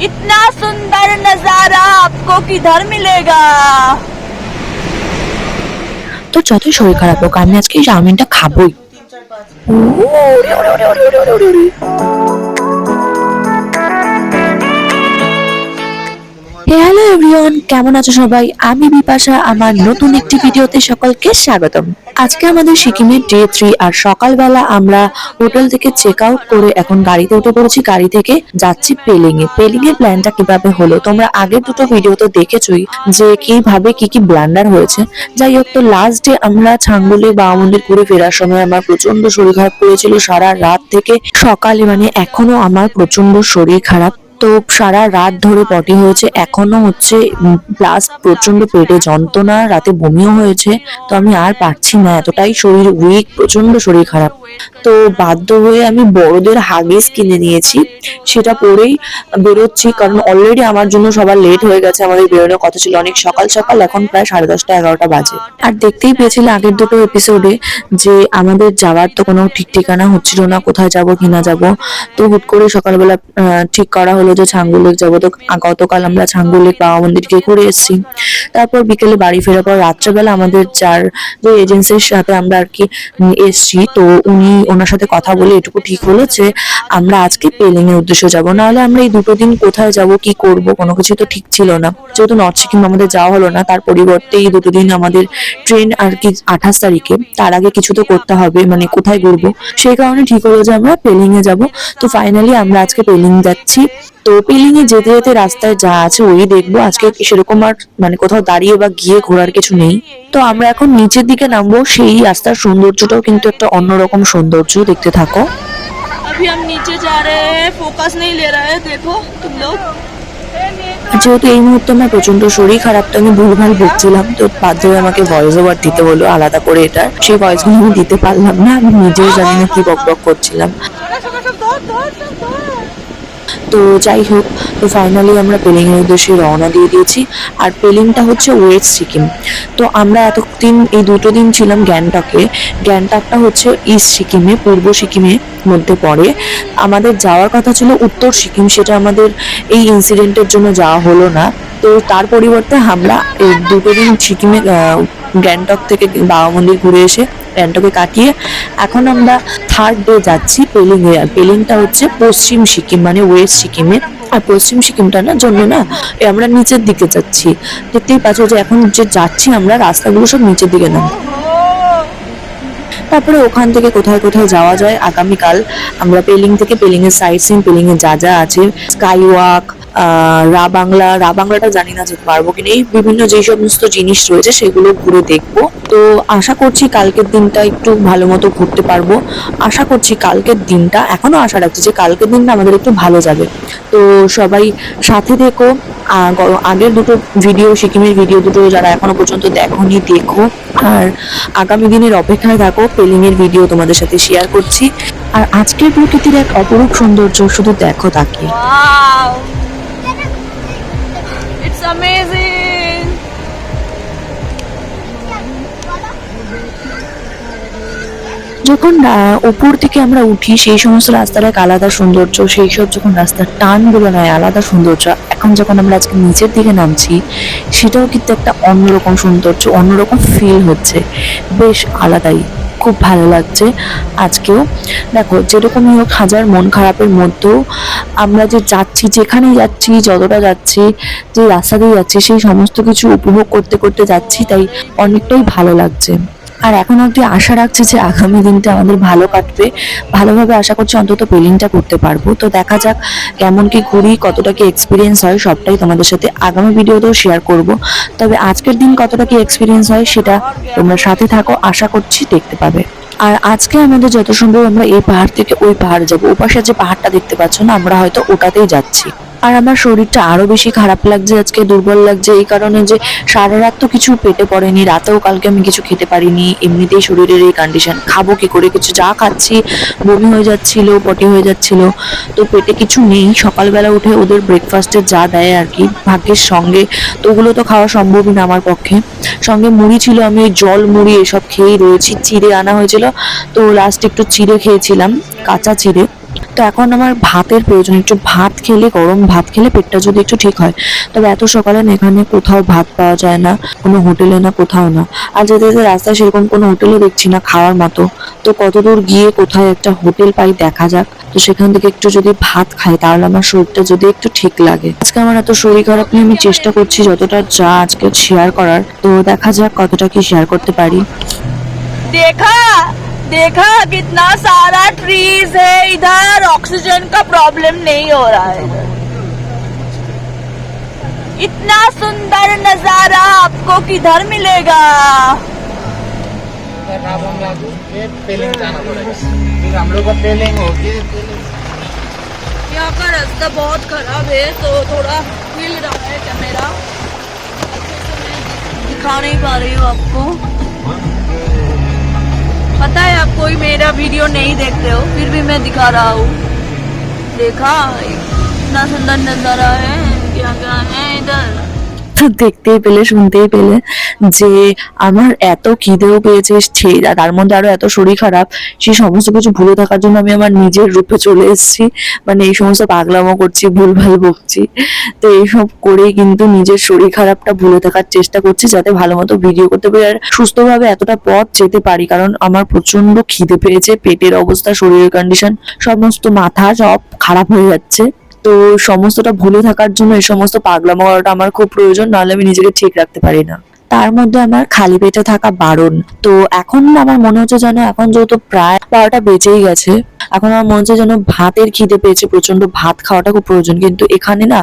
इतना सुंदर नजारा आपको किधर मिलेगा তো যতই শরীর খারাপ হোক আমি আজকে এই চাউমিনটা খাবোই ওরে, ওরে, ওরে, ওরে, ওরে, ওরে, হ্যালো এভরিওয়ান কেমন আছো সবাই? আমি বিপাশা, আমার নতুন একটি ভিডিওতে সকলকে স্বাগতম। আজকে আমাদের সিকিমের ডে থ্রি আর সকালবেলা আমরা হোটেল থেকে চেক আউট করে এখন গাড়িতে উঠে পড়েছি। গাড়ি থেকে যাচ্ছি পেলিং এ পেলিং এর প্ল্যানটা কীভাবে হলো? তোমরা আগের দুটো ভিডিওতে দেখেছোই যে কীভাবে কি কি ব্লান্ডার হয়েছে। যাই হোক, তো লাস্ট ডে আমরা ছাঙ্গুলি বাবা ঘুরে ফেরার সময় আমার প্রচণ্ড শরীর খারাপ করেছিল। সারা রাত থেকে সকালে মানে এখনও আমার প্রচণ্ড শরীর খারাপ। তো সারা রাত ধরে পটি হয়েছে। এখনও হচ্ছে প্লাস প্রচণ্ড পেটে যন্ত্রণা, রাতে বমিও হয়েছে। তো আমি আর পারছি না, এতটাই শরীর উইক প্রচণ্ড শরীর খারাপ। তো বাধ্য হয়ে আমি বড়দের হাগিস কিনে নিয়েছি। সেটা পরেই বেরোচ্ছি, কারণ অলরেডি আমার জন্য সবার লেট হয়ে গেছে, আমাদের বেরোনোর কথা ছিল। অনেক সকাল সকাল, এখন প্রায় সাড়ে দশটা, এগারোটা বাজে। আর দেখতেই পেয়েছিলে আগের দুটো এপিসোডে যে আমাদের যাওয়ার তো কোনো ঠিক ঠিকানা হচ্ছিল না, কোথায় যাব কি না যাব। তো হুট করে সকালবেলা ঠিক করা হলো যে ছাঙ্গুলেক যাব তো গতকাল আমরা ছাঙ্গুলেক বাবা মন্দিরকে ঘুরে এসেছি। তারপর বিকেলে বাড়ি ফেরার পর রাত্রেবেলা আমাদের যার যে এজেন্সির সাথে আমরা আর কি এসছি, তো উনি ওনার সাথে কথা বলে এটুকু ঠিক হলো যে আমরা আজকে পেলিং এর উদ্দেশ্যে যাব। নাহলে আমরা এই দুটো দিন কোথায় যাব, কি করব, কোনো কিছু তো ঠিক ছিল না। যেহেতু নর্থ সিকিম আমাদের যাওয়া হলো না, তার পরিবর্তে এই দুটো দিন আমাদের ট্রেন আর কি আঠাশ তারিখে, তার আগে কিছু তো করতে হবে মানে কোথায় ঘুরবো। সেই কারণে ঠিক হলো যে আমরা পেলিং এ যাব। তো ফাইনালি আমরা আজকে পেলিং যাচ্ছি। তো পেলিং এ যেতে যেতে রাস্তায় যা আছে ওই দেখবো আজকে সেরকম আর মানে কোথাও দাঁড়িয়ে বা গিয়ে ঘোরার কিছু নেই তো আমরা এখন নিচের দিকে নামবো সেই রাস্তার সৌন্দর্যটাও কিন্তু একটা অন্যরকম সৌন্দর্য দেখতে থাকো अभी हम नीचे जा रहे हैं फोकस नहीं ले रहा है देखो तुम लोग যেহেতু এই মুহূর্তে আমার প্রচন্ড শরীর খারাপ তো আমি ভুলভাল বকছিলাম তো বাধ্য হয়ে আমাকে ভয়েস ওভার দিতে হলো আলাদা করে এটা সেই ভয়েস গুলো আমি দিতে পারলাম না আমি নিজেও জানি না কি বক বক করছিলাম তো যাই হোক, তো ফাইনালি আমরা পেলিং এর উদ্দেশ্যে রওনা দিয়ে দিয়েছি। আর পেলিংটা হচ্ছে ওয়েস্ট সিকিম তো আমরা এতদিন, এই দুটো দিন ছিলাম গ্যাংটকে। গ্যাংটকটা হচ্ছে ইস্ট সিকিমে পূর্ব সিকিমে মধ্যে পড়ে। আমাদের যাওয়ার কথা ছিল উত্তর সিকিম সেটা আমাদের এই ইনসিডেন্টের জন্য যাওয়া হলো না। তো তার পরিবর্তে আমরা এই দুটো দিন সিকিমে গ্যাংটক থেকে বাবা মন্দির ঘুরে এসে গ্যাংটকে কাটিয়ে এখন আমরা থার্ড ডে যাচ্ছি পেলিং পেলিংটা হচ্ছে পশ্চিম সিকিম মানে ওয়েস্ট সিকিমে। আর পশ্চিম সিকিমটা না, জন্য না আমরা নিচের দিকে যাচ্ছি। দেখতেই পাচ্ছ যে এখন যে যাচ্ছি আমরা, রাস্তাগুলো সব নিচের দিকে নাম তারপরে ওখান থেকে কোথায় কোথায় যাওয়া যায়, আগামীকাল আমরা পেলিং থেকে পেলিং এর সাইট সিন পেলিং এর যা যা আছে স্কাই ওয়াক রা বাংলা, রা বাংলাটা জানি না যেতে পারব কিনা এই বিভিন্ন যে সমস্ত জিনিস রয়েছে সেগুলো ঘুরে দেখব। তো আশা করছি কালকের দিনটা একটু ভালো মতো ঘুরতে পারব। আশা করছি কালকের দিনটা এখনও আশা রাখছি যে কালকের দিনটা আমাদের একটু ভালো যাবে। তো সবাই সাথে থেকো। আগের দুটো ভিডিও, সিকিমের ভিডিও দুটো যারা এখনও পর্যন্ত দেখোনি, দেখো। আর আগামী দিনের অপেক্ষায় থাকো পেলিং এর ভিডিও তোমাদের সাথে শেয়ার করছি। আর আজকের প্রকৃতির এক অপরূপ সৌন্দর্য শুধু দেখো তাকে। It's amazing. যখন উপর থেকে আমরা উঠি, সেই সমস্ত রাস্তার এক আলাদা সৌন্দর্য, সেই সব যখন রাস্তার টানগুলো নয়, আলাদা সৌন্দর্য, এখন যখন আমরা আজকে নিচের দিকে নামছি, সেটাও কিন্তু একটা অন্যরকম সৌন্দর্য, অন্যরকম ফিল হচ্ছে বেশ আলাদাই খুব ভালো লাগছে আজকেও। দেখো, যেরকমই হোক, হাজার মন খারাপের মধ্যেও আমরা যে যাচ্ছি, যেখানেই যাচ্ছি, যতটা যাচ্ছি, যে রাস্তা দিয়ে যাচ্ছি, সেই সমস্ত কিছু উপভোগ করতে করতে যাচ্ছি, তাই অনেকটাই ভালো লাগছে। আর এখন অবধি আশা রাখছি যে আগামী দিনটা আমাদের ভালো কাটবে। ভালোভাবে আশা করছি অন্তত পেলিংটা করতে পারব। তো দেখা যাক কেমন কি ঘুরি, কতটা কি এক্সপিরিয়েন্স হয়, সবটাই তোমাদের সাথে আগামী ভিডিওতেও শেয়ার করব। তবে আজকের দিন কতটা কি এক্সপিরিয়েন্স হয় সেটা তোমরা সাথে থাকো, আশা করছি দেখতে পাবে। আর আজকে আমাদের যত সম্ভব আমরা এই পাহাড় থেকে ওই পাহাড় যাব। ওপাশে যে পাহাড়টা দেখতে পাচ্ছ না, আমরা হয়তো ওটাতেই যাচ্ছি। আর আমার শরীরটা আরও বেশি খারাপ লাগছে, আজকে দুর্বল লাগছে, এই কারণে যে সারা রাত তো কিছু পেটে পড়েনি, রাতেও কালকে আমি কিছু খেতে পারিনি, এমনিতেই শরীরের এই কন্ডিশন খাব কি করে? কিছু যা খাচ্ছি, বমি হয়ে যাচ্ছিল, পটি হয়ে যাচ্ছিল, তো পেটে কিছু নেই। সকালবেলা উঠে ওদের ব্রেকফাস্টে যা দেয় আর কি, ভাগ্যের সঙ্গে, তো ওগুলো তো খাওয়া সম্ভবই না আমার পক্ষে। সঙ্গে মুড়ি ছিল, আমি ওই জল মুড়ি এসব খেয়েই রয়েছি, চিড়ে আনা হয়েছিল, তো লাস্ট একটু চিড়ে খেয়েছিলাম, কাঁচা চিড়ে। তো এখন আমার ভাতের প্রয়োজন, একটু ভাত খেলে, গরম ভাত খেলে পেটটা যদি একটু ঠিক হয়, তবে এত সকালে না এখানে কোথাও ভাত পাওয়া যায় না, কোনো হোটেলে না, কোথাও না। আর যেতে যেতে রাস্তায় সেরকম কোনো হোটেলও দেখছি না খাওয়ার মতো। তো কতদূর গিয়ে কোথায় একটা হোটেল পাই দেখা যাক। তো সেখান থেকে একটু যদি ভাত খাই, তাহলে আমার শরীরটা যদি একটু ঠিক লাগে। আজকে আমার এত শরীর খারাপ নিয়ে আমি চেষ্টা করছি যতটা যা আজকে শেয়ার করার। তো দেখা যাক কতটা কি শেয়ার করতে পারি। देखा देखा कितना सारा ट्रीज है इधर ऑक्सीजन का प्रॉब्लम नहीं हो रहा है। इधर इतना सुंदर नज़ारा आपको किधर मिलेगा? हम लोग यहाँ का रास्ता बहुत खराब है तो थोड़ा हिल रहा है कैमरा अच्छे से मैं दिखा नहीं पा रही हूँ आपको। पता है आप कोई मेरा वीडियो नहीं देखते हो, फिर भी मैं दिखा रहा हूँ। देखा? इतना सुंदर नज़ारा है, क्या क्या है इधर? তো দেখতেই পেলে, শুনতেই পেলে যে আমার এত খিদেও পেয়েছে তার মধ্যে আরও এত শরীর খারাপ সেই সমস্ত কিছু ভুলে থাকার জন্য আমি আমার নিজের রূপে চলে এসেছি। মানে এই সমস্ত পাগলামো করছি, ভুলভাল বকছি। তো এইসব করেই কিন্তু নিজের শরীর খারাপটা ভুলে থাকার চেষ্টা করছি যাতে ভালো মতো ভিডিও করতে পারি আর সুস্থভাবে এতটা পথ যেতে পারি, কারণ আমার প্রচণ্ড খিদে পেয়েছে, পেটের অবস্থা, শরীরের কন্ডিশন সমস্ত মাথা সব খারাপ হয়ে যাচ্ছে। তো সমস্তটা ভুলে থাকার জন্য এই সমস্ত পাগলামো করাটা আমার খুব প্রয়োজন, নাহলে আমি নিজেকে ঠিক রাখতে পারি না। তার মধ্যে আমার খালি পেটে থাকা বারণ। তো এখন আমার মনে হচ্ছে যেন এখন যেহেতু প্রায় বারোটা বেঁচেই গেছে, এখন আমার মনে হচ্ছে যেন ভাতের খিদে পেয়েছে প্রচণ্ড ভাত খাওয়াটা খুব প্রয়োজন। কিন্তু এখানে না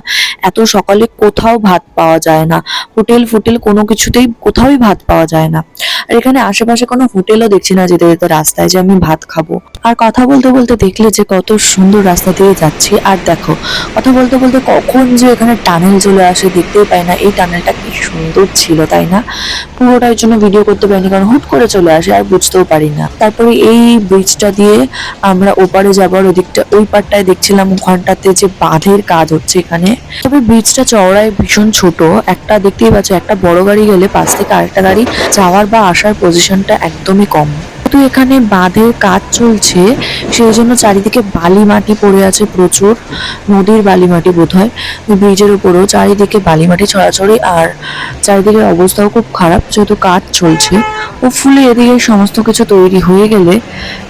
এত সকালে কোথাও ভাত পাওয়া যায় না। হোটেল ফুটেল কোনো কিছুতেই কোথাওই ভাত পাওয়া যায় না। আর এখানে আশেপাশে কোনো হোটেলও দেখছি না, যেতে যেতে রাস্তায় যে আমি ভাত খাব। আর কথা বলতে বলতে দেখলে যে কত সুন্দর রাস্তা দিয়ে যাচ্ছি। আর দেখো, কথা বলতে বলতে কখন যে এখানে টানেল চলে আসে দেখতেই পাই না। এই টানেলটা কি সুন্দর ছিল, তাই না? পুরোটার জন্য ভিডিও করতে পারিনি, কারণ হুট করে চলে আসে, আর বুঝতেও পারি না। তারপরে এই ব্রিজটা দিয়ে আমরা ওপারে যাবার ওদিকটা, ওই পারটায় দেখছিলাম ওখানটাতে যে বাঁধের কাজ হচ্ছে এখানে। তবে ব্রিজটা চওড়ায় ভীষণ ছোট। একটা দেখতেই পাচ্ছ, একটা বড় গাড়ি গেলে পাশ থেকে আরেকটা গাড়ি যাওয়ার বা আসার পজিশনটা একদমই কম। তো এখানে বাঁধের কাজ চলছে সেই জন্য চারিদিকে বালি মাটি পড়ে আছে প্রচুর। নদীর বালি মাটি বোধ হয় ব্রিজের উপরেও চারিদিকে বালি মাটি ছড়াছড়ি আর চারিদিকের অবস্থাও খুব খারাপ, যেহেতু কাজ চলছে। ও ফুলে এদিকে সমস্ত কিছু তৈরি হয়ে গেলে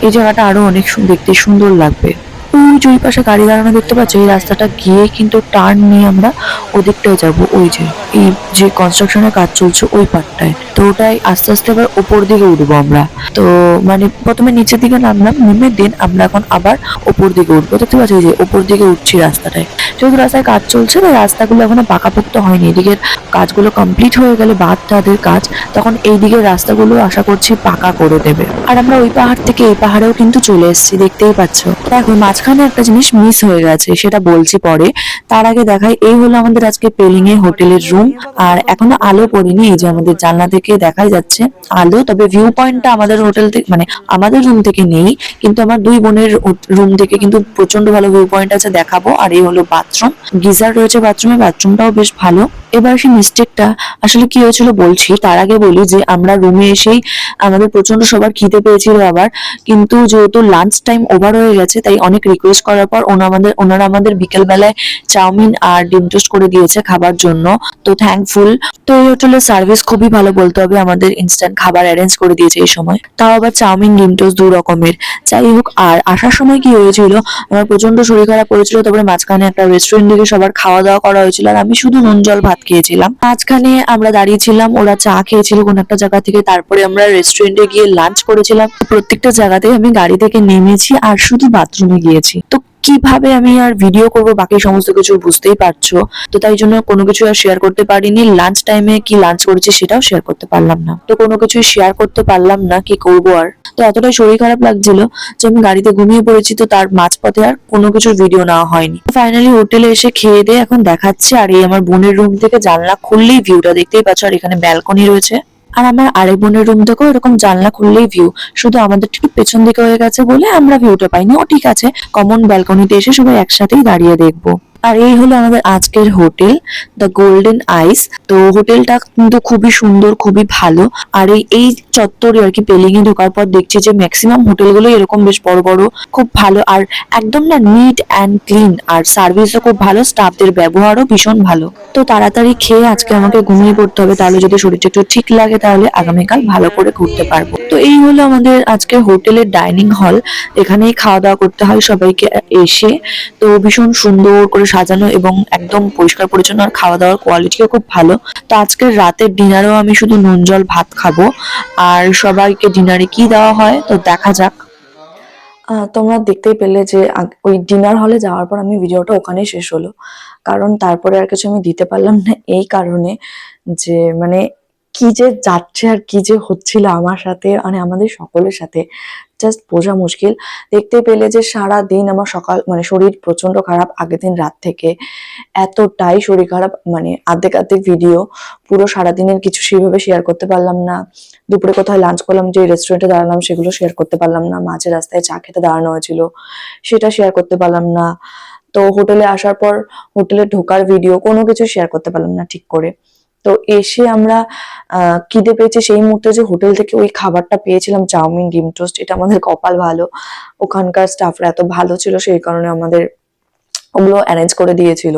এই জায়গাটা আরও অনেক দেখতে সুন্দর লাগবে। ওই যে পাশে গাড়ি দাঁড়ানো দেখতে পাচ্ছ, এই রাস্তাটা গিয়ে কিন্তু টার্ন নিয়ে আমরা ওদিকটায় যাব, ওই যে, এই যে কনস্ট্রাকশনের কাজ চলছে ওই পার্টটায় তো ওটাই আস্তে আস্তে আবার ওপর দিকে উঠবো আমরা। তো মানে প্রথমে নিচের দিকে নামলাম, নেমে দেন আমরা এখন আবার ওপর দিকে উঠবো। দেখতে পাচ্ছি যে ওপর দিকে উঠছি রাস্তাটায়। যেহেতু রাস্তায় কাজ চলছে, তাই রাস্তাগুলো এখনও পাকাপোক্ত হয়নি। এদিকের কাজগুলো কমপ্লিট হয়ে গেলে বাদ তাদের কাজ, তখন এই দিকের রাস্তাগুলো আশা করছি পাকা করে দেবে। আর আমরা ওই পাহাড় থেকে এই পাহাড়েও কিন্তু চলে এসেছি, দেখতেই পাচ্ছ। দেখো মাঝখানে একটা জিনিস মিস হয়ে গেছে, সেটা বলছি পরে। তার আগে দেখাই, এই হলো আমাদের আজকে পেলিং এ হোটেলের রুম আর এখনও আলো পড়িনি, এই যে আমাদের জানলা থেকে দেখাই যাচ্ছে আলো, তবে ভিউ পয়েন্টটা আমাদের হোটেল থেকে মানে আমাদের রুম থেকে নেই, কিন্তু আমার দুই বোনের রুম থেকে কিন্তু প্রচণ্ড ভালো ভিউ পয়েন্ট আছে, দেখাবো। আর এই হলো বাথরুম গিজার রয়েছে বাথরুমে বাথরুমটাও বেশ ভালো। এবার সেই মিস্টেকটা আসলে কি হয়েছিল বলছি, তার আগে বলি যে আমরা রুমে এসেই আমাদের প্রচণ্ড সবার খিদে পেয়েছিল আবার। কিন্তু যেহেতু লাঞ্চ টাইম ওভার হয়ে গেছে, তাই অনেক রিকোয়েস্ট করার পর ওনা আমাদের, ওনারা আমাদের বিকেল বেলায় চাউমিন আর ডিম টোস্ট করে দিয়েছে খাবার জন্য। তো থ্যাঙ্কফুল তো এই হোটেলের সার্ভিস খুবই ভালো বলতে হবে, আমাদের ইনস্ট্যান্ট খাবার অ্যারেঞ্জ করে দিয়েছে এই সময়। তাও আবার চাউমিন, ডিম টোস্ট দু রকমের। যাই হোক, আর আসার সময় কি হয়েছিল? আমার প্রচণ্ড শরীর খারাপ করেছিল, তারপরে মাঝখানে একটা রেস্টুরেন্ট থেকে সবার খাওয়া দাওয়া করা হয়েছিল আর আমি শুধু নুন, জল, ভাত খেয়েছিলাম। মাঝখানে আমরা দাঁড়িয়েছিলাম ওরা চা খেয়েছিল কোন একটা জায়গা থেকে, তারপরে আমরা রেস্টুরেন্টে গিয়ে লাঞ্চ করেছিলাম। প্রত্যেকটা জায়গাতেই আমি গাড়ি থেকে নেমেছি আর শুধু বাথরুমে গিয়েছি তো কীভাবে আমি আর ভিডিও করব? বাকি সমস্ত কিছু বুঝতেই পারছ। তো তাই জন্য কোনো কিছু আর শেয়ার করতে পারিনি। লাঞ্চ টাইমে কি লাঞ্চ করেছি সেটাও শেয়ার করতে পারলাম না। তো কোনো কিছু শেয়ার করতে পারলাম না। কি করব আর? তো এতটাই শরীর খারাপ লাগছিল যে আমি গাড়িতে ঘুমিয়ে পড়েছি। তো তার মাঝপথে আর কোনো কিছুর ভিডিও নেওয়া হয়নি। ফাইনালি হোটেলে এসে খেয়ে দিয়ে এখন দেখাচ্ছে। আর এই আমার বোনের রুম থেকে জানলা খুললেই ভিউটা দেখতেই পাচ্ছ আর এখানে ব্যালকনি রয়েছে। আর আমার আরেক বোনের রুম থেকেও এরকম জানলা খুললেই ভিউ শুধু আমাদের ঠিক পেছন দিকে হয়ে গেছে বলে আমরা ভিউটা পাইনি। ও ঠিক আছে কমন ব্যালকনিতে এসে সবাই একসাথেই দাঁড়িয়ে দেখব। আর এই হলো আমাদের আজকের হোটেল দ্য গোল্ডেন আইস তো হোটেলটা কিন্তু খুবই সুন্দর, খুবই ভালো। আর এই এই চত্বরে আর কি পেলিং এ ঢোকার পর দেখছি যে ম্যাক্সিমাম হোটেলগুলো এরকম বেশ বড় বড়, খুব ভালো। আর একদম না নিট অ্যান্ড ক্লিন আর সার্ভিসও খুব ভালো স্টাফদের ব্যবহারও ভীষণ ভালো। তো তাড়াতাড়ি খেয়ে আজকে আমাকে ঘুমিয়ে পড়তে হবে, তাহলে যদি শরীরটা একটু ঠিক লাগে, তাহলে আগামীকাল ভালো করে ঘুরতে পারব। তো এই হলো আমাদের আজকে হোটেলের ডাইনিং হল এখানেই খাওয়া দাওয়া করতে হয় সবাইকে এসে। তো ভীষণ সুন্দর করে সাজানো এবং একদম পরিষ্কার পরিচ্ছন্ন আর খাওয়া দাওয়ার কোয়ালিটিও খুব ভালো। তো আজকের রাতের ডিনারেও আমি শুধু নুন, জল, ভাত খাব। আর সবাইকে ডিনারে কি দেওয়া হয়, তো দেখা যাক। তোমরা দেখতেই পেলে যে ওই ডিনার হলে যাওয়ার পর আমি ভিডিওটা ওখানে শেষ হলো। কারণ তারপরে আর কিছু আমি দিতে পারলাম না। এই কারণে যে মানে কি যে যাচ্ছে আর কি যে হচ্ছিল আমার সাথে মানে আমাদের সকলের সাথে জাস্ট বোঝা মুশকিল। দেখতে পেলে যে সারা দিন আমার সকাল মানে শরীর প্রচণ্ড খারাপ আগের দিন রাত থেকে। এতটাই শরীর খারাপ মানে আর্ধেক আর্ধেক ভিডিও পুরো সারাদিনের কিছু সেভাবে শেয়ার করতে পারলাম না। দুপুরে কোথায় লাঞ্চ করলাম, যে রেস্টুরেন্টে দাঁড়ালাম সেগুলো শেয়ার করতে পারলাম না। মাঝে রাস্তায় চা খেতে দাঁড়ানো হয়েছিল, সেটা শেয়ার করতে পারলাম না। তো হোটেলে আসার পর হোটেলে ঢোকার ভিডিও কোনো কিছু শেয়ার করতে পারলাম না ঠিক করে। তো এসে আমরা খিদে পেয়েছে? সেই মুহূর্তে যে হোটেল থেকে ওই খাবারটা পেয়েছিলাম, চাউমিন, ডিম টোস্ট, এটা আমাদের কপাল ভালো। ওখানকার স্টাফরা এত ভালো ছিল, সেই কারণে আমাদের ওগুলো অ্যারেঞ্জ করে দিয়েছিল।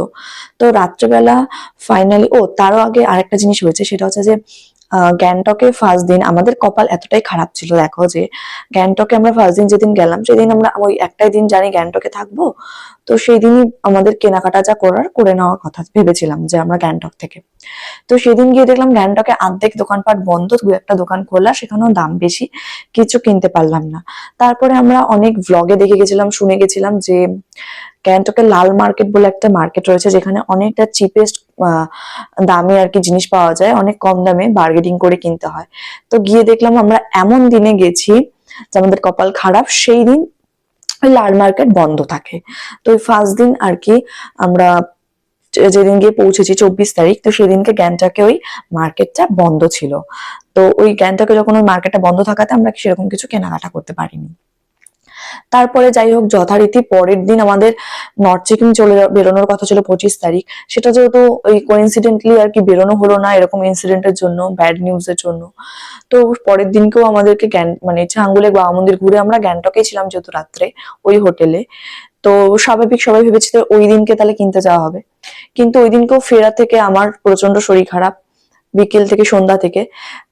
তো রাত্রেবেলা ফাইনালি ও, তারও আগে আরেকটা জিনিস হয়েছে, সেটা হচ্ছে যে গ্যাংটকে ফার্স্ট দিন আমাদের কপাল এতটাই খারাপ ছিল, দেখো যে, গ্যাংটকে আমরা ফার্স্ট দিন যেদিন গেলাম, সেদিন আমরা ওই একটাই দিন জানি গ্যাংটকে থাকব। তো সেই দিনই আমাদের কেনাকাটা যা করার করে নেওয়ার কথা ভেবেছিলাম যে আমরা গ্যাংটক থেকে। তো সেদিন গিয়ে দেখলাম গ্যাংটকে অর্ধেক দোকানপাট বন্ধ, দু একটা দোকান খোলা, সেখানেও দাম বেশি, কিছু কিনতে পারলাম না। তারপরে আমরা অনেক ভ্লগে দেখে গেছিলাম, শুনে গেছিলাম যে গ্যাংটকের লাল মার্কেট বলে একটা মার্কেট রয়েছে, যেখানে অনেকটা চিপেস্ট দামে আর কি জিনিস পাওয়া যায়, অনেক কম দামে বার্গেটিং করে কিনতে হয়। তো গিয়ে দেখলাম আমরা এমন দিনে গেছি যে আমাদের কপাল খারাপ, সেই দিন লাল মার্কেট বন্ধ থাকে। তো ওই ফার্স্ট দিন আর কি আমরা যেদিন গিয়ে পৌঁছেছি চব্বিশ তারিখ, তো সেদিনকে গ্যানটাকে ওই মার্কেটটা বন্ধ ছিল। তো ওই গ্যানটাকে যখন ওই মার্কেটটা বন্ধ থাকাতে আমরা সেরকম কিছু কেনাকাটা করতে পারিনি। তারপরে যাই হোক, যথারীতি পরের দিন আমাদের নর্থ সিকিম চলে বেরোনোর কথা ছিল পঁচিশ তারিখ। সেটা যেহেতু ওই কোইন্সিডেন্টলি আর কি বেরোনো হলো না এরকম ইনসিডেন্টের জন্য ব্যাড নিউজের জন্য। তো পরের দিনকেও আমাদেরকে জ্ঞান মানে আঙ্গুলে বাবা মন্দির ঘুরে আমরা গ্যাংটকেই ছিলাম যেহেতু রাত্রে ওই হোটেলে তো স্বাভাবিক সবাই ভেবেছি যে ওই দিনকে তাহলে কিনতে যাওয়া হবে। কিন্তু ওই দিনকেও ফেরা থেকে আমার প্রচণ্ড শরীর খারাপ। বিকেল থেকে সন্ধ্যা থেকে।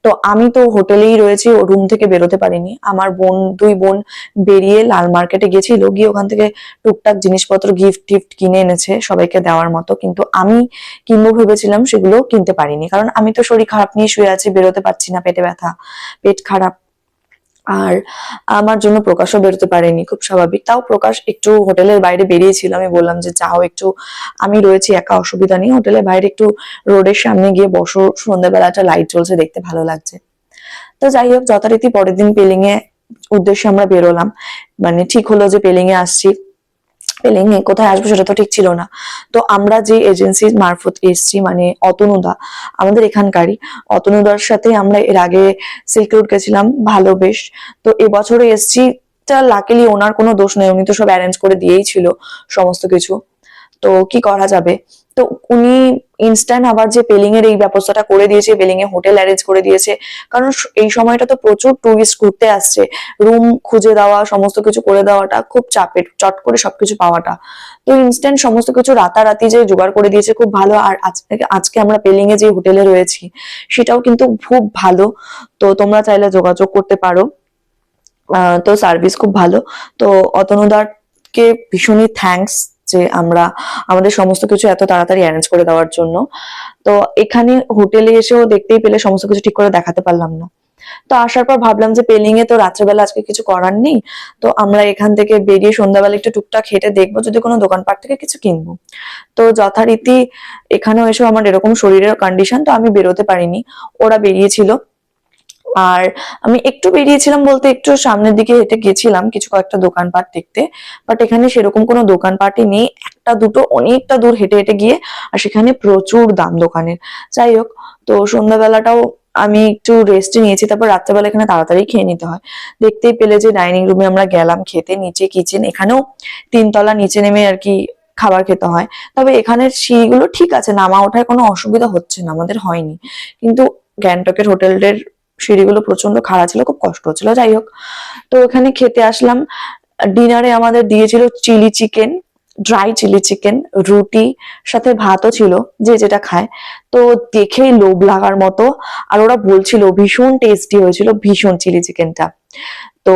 তো আমি তো হোটেলেই রয়েছি, ও রুম থেকে বেরোতে পারিনি। আমার বোন, দুই বোন বেরিয়ে লাল মার্কেটে গেছিল গিয়ে ওখান থেকে টুকটাক জিনিসপত্র গিফট টিফট কিনে এনেছে সবাইকে দেওয়ার মতো। কিন্তু আমি কিনবো ভেবেছিলাম সেগুলো কিনতে পারিনি। কারণ আমি তো শরীর খারাপ নিয়ে শুয়ে আছি, বেরোতে পারছি না, পেটে ব্যথা। পেট খারাপ। আর আমার জন্য প্রকাশও বেরোতে পারেনি, খুব স্বাভাবিক। তাও প্রকাশ একটু হোটেলের বাইরে বেরিয়েছিল, আমি বললাম যে যাও একটু, আমি রয়েছি একা, অসুবিধা নেই। হোটেলের বাইরে একটু রোডের সামনে গিয়ে বসো, সন্ধ্যাবেলাটা লাইট চলছে দেখতে ভালো লাগছে। তো যাই হোক, যথারীতি পরের দিন পেলিং এ উদ্দেশ্যে আমরা বেরোলাম। মানে ঠিক হলো যে পেলিং এ আসছি। পেলিং এ কোথায় আসব সেটা তো ঠিক ছিল না। তো আমরা যে এজেন্সির মারফত এসছি মানে অতনুদা, আমাদের এখানকারই, অতনুদার সাথে আমরা এর আগে সিল্ক রোড গেছিলাম, ভালো বেশ। তো এবছরে এসছি তা লাকিলি ওনার কোনো দোষ নেই, উনি তো সব অ্যারেঞ্জ করে দিয়েই ছিল সমস্ত কিছু। তো কি করা যাবে? তো উনি ইনস্ট্যান্ট আবার যে পেলিং এর এই ব্যবস্থাটা করে দিয়েছে, পেলিং এ হোটেল অ্যারেঞ্জ করে দিয়েছে, কারণ এই সময়টা তো প্রচুর টুরিস্ট ঘুরতে আসছে। রুম খুঁজে দেওয়া, সমস্ত কিছু করে দেওয়াটা খুব চাপের, চট করে সবকিছু পাওয়াটা। তো ইনস্ট্যান্ট সমস্ত কিছু রাতারাতি যে জোগাড় করে দিয়েছে খুব ভালো, আর আজকে আমরা পেলিং এ যে হোটেলে রয়েছি, সেটাও কিন্তু খুব ভালো। তো তোমরা চাইলে যোগাযোগ করতে পারো। তো সার্ভিস খুব ভালো। তো অতনুদারকে ভীষণই থ্যাঙ্কস যে আমরা, আমাদের সমস্ত কিছু এত তাড়াতাড়ি অ্যারেঞ্জ করে দেওয়ার জন্য। তো এখানে হোটেলে এসেও দেখতেই পেলে সমস্ত কিছু ঠিক করে দেখাতে পারলাম না। তো আসার পর ভাবলাম যে পেলিং এ তো রাত্রেবেলা আজকে কিছু করার নেই, তো আমরা এখান থেকে বেরিয়ে সন্ধ্যাবেলা একটু টুকটাক হেঁটে দেখব যদি কোনো দোকানপাট থেকে কিছু কিনবো। তো যথারীতি এখানেও এসেও আমার এরকম শরীরের কন্ডিশন তো আমি বেরোতে পারিনি, ওরা বেরিয়েছিল। আর আমি একটু বেরিয়েছিলাম বলতে একটু সামনের দিকে হেঁটে গেছিলাম কিছু কয়েকটা দোকানপাট দেখতে বাট এখানে সেরকম কোনো দোকানপাটই নেই। একটা দুটো অনেকটা দূর হেঁটে হেঁটে গিয়ে আর সেখানে প্রচুর দাম দোকানের। যাই হোক, তো সন্ধ্যাবেলাটাও আমি একটু রেস্টে নিয়েছি, তারপর রাত্রেবেলা এখানে তাড়াতাড়ি খেয়ে নিতে হয়। দেখতেই পেলে যে ডাইনিং রুমে আমরা গেলাম খেতে, নিচে কিচেন এখানেও তিনতলা নিচে নেমে আর কি খাবার খেতে হয়। তবে এখানের সিঁড়িগুলো ঠিক আছে, নামা ওঠায় কোনো অসুবিধা হচ্ছে না, আমাদের হয়নি। কিন্তু গ্যাংটকের হোটেলের সিঁড়িগুলো প্রচণ্ড খাড়া ছিল, খুব কষ্ট হচ্ছিল, যাই হোক। তো ওখানে খেতে আসলাম। ডিনারে আমাদের দিয়েছিল chilli chicken, dry chilli chicken, রুটি, সাথে ভাতও ছিল, যে যেটা খায়। তো দেখেই লোভ লাগার মতো, আর ওরা বলছিল, ভীষণ টেস্টি হয়েছিল, ভীষণ চিলি চিকেনটা। তো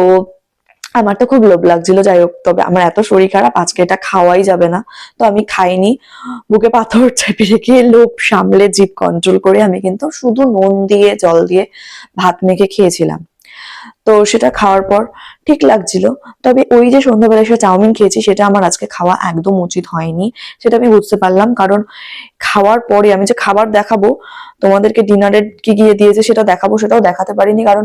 আমার তো খুব লোভ লাগছিল, যাই হোক, তবে আমার এত শরীর খারাপ, আজকে এটা খাওয়াই যাবে না। তো আমি খাইনি, বুকে পাথর চেপে রেখে লোভ সামলে জিভ কন্ট্রোল করে আমি কিন্তু শুধু নুন দিয়ে, জল দিয়ে ভাত মেখে খেয়েছিলাম। তো সেটা খাওয়ার পর ঠিক লাগছিল, তবে ওই যে সন্ধ্যাবেলা এসে চাউমিন খেয়েছি, সেটা আমার আজকে খাওয়া একদম উচিত হয়নি। সেটা আমি বুঝতে পারলাম, কারণ খাওয়ার পরে আমি যে খাবার দেখাবো, তোমাদেরকে ডিনারে কি গিয়ে দিয়েছে সেটা দেখাবো, সেটাও দেখাতে পারিনি, কারণ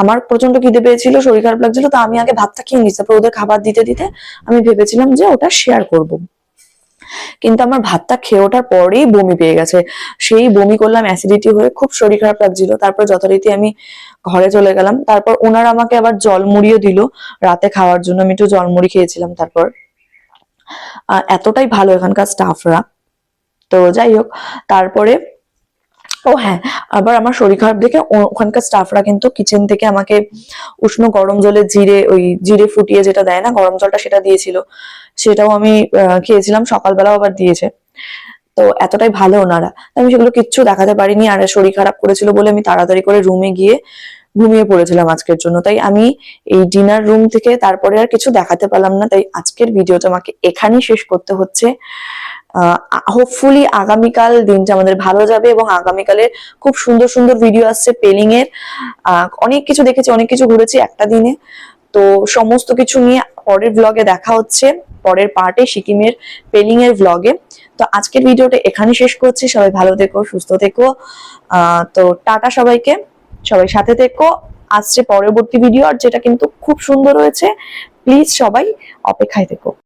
আমার প্রচণ্ড খিদে পেয়েছিল, শরীর খারাপ লাগছিল, তো আমি আগে ভাতটা খেয়ে নিচ্ছি তারপর ওদের খাবার দিতে দিতে আমি ভেবেছিলাম যে ওটা শেয়ার করব। কিন্তু আমার ভাতটা খেয়ে ওঠার পরেই বমি পেয়ে গেছে। সেই বমি করলাম অ্যাসিডিটি হয়ে খুব শরীর খারাপ লাগছিল। তারপর যথারীতি আমি ঘরে চলে গেলাম। তারপর ওনারা আমাকে আবার জল মুড়িও দিল রাতে খাওয়ার জন্য। আমি একটু জল মুড়ি খেয়েছিলাম তারপর। এতটাই ভালো এখানকার স্টাফরা তো যাই হোক, তারপরে ও হ্যাঁ আবার আমার শরীর খারাপ দেখে ওখানকার স্টাফরা কিন্তু কিচেন থেকে আমাকে উষ্ণ গরম জলে জিরে, ওই জিরে ফুটিয়ে যেটা দেয় না, গরম জলটা সেটা দিয়েছিল। সেটাও আমি খেয়েছিলাম, সকালবেলাও আবার দিয়েছে। তো এতটাই ভালো ওনারা। আমি সেগুলো কিচ্ছু দেখাতে পারিনি, আর শরীর খারাপ করেছিল বলে আমি তাড়াতাড়ি করে রুমে গিয়ে ঘুমিয়ে পড়েছিলাম আজকের জন্য। তাই আমি এই ডিনার রুম থেকে তারপরে আর কিছু দেখাতে পারলাম না। তাই আজকের ভিডিওটা আমাকে এখানেই শেষ করতে হচ্ছে। হোপফুলি আগামীকাল দিনটা আমাদের ভালো যাবে এবং আগামীকালে খুব সুন্দর সুন্দর ভিডিও আসছে পেলিং এর। অনেক কিছু দেখেছি, অনেক কিছু ঘুরেছি একটা দিনে। তো সমস্ত কিছু নিয়ে পরের ব্লগে দেখা হচ্ছে। পরের পার্টে সিকিমের পেলিং এর ব্লগে তো আজকের ভিডিওটা এখানে শেষ করছি। সবাই ভালো থেকো, সুস্থ থেকো। তো টাটা সবাইকে। সবাই সাথে থেকো। আসছে পরবর্তী ভিডিও আর যেটা কিন্তু খুব সুন্দর হয়েছে প্লিজ সবাই অপেক্ষায় থেকো।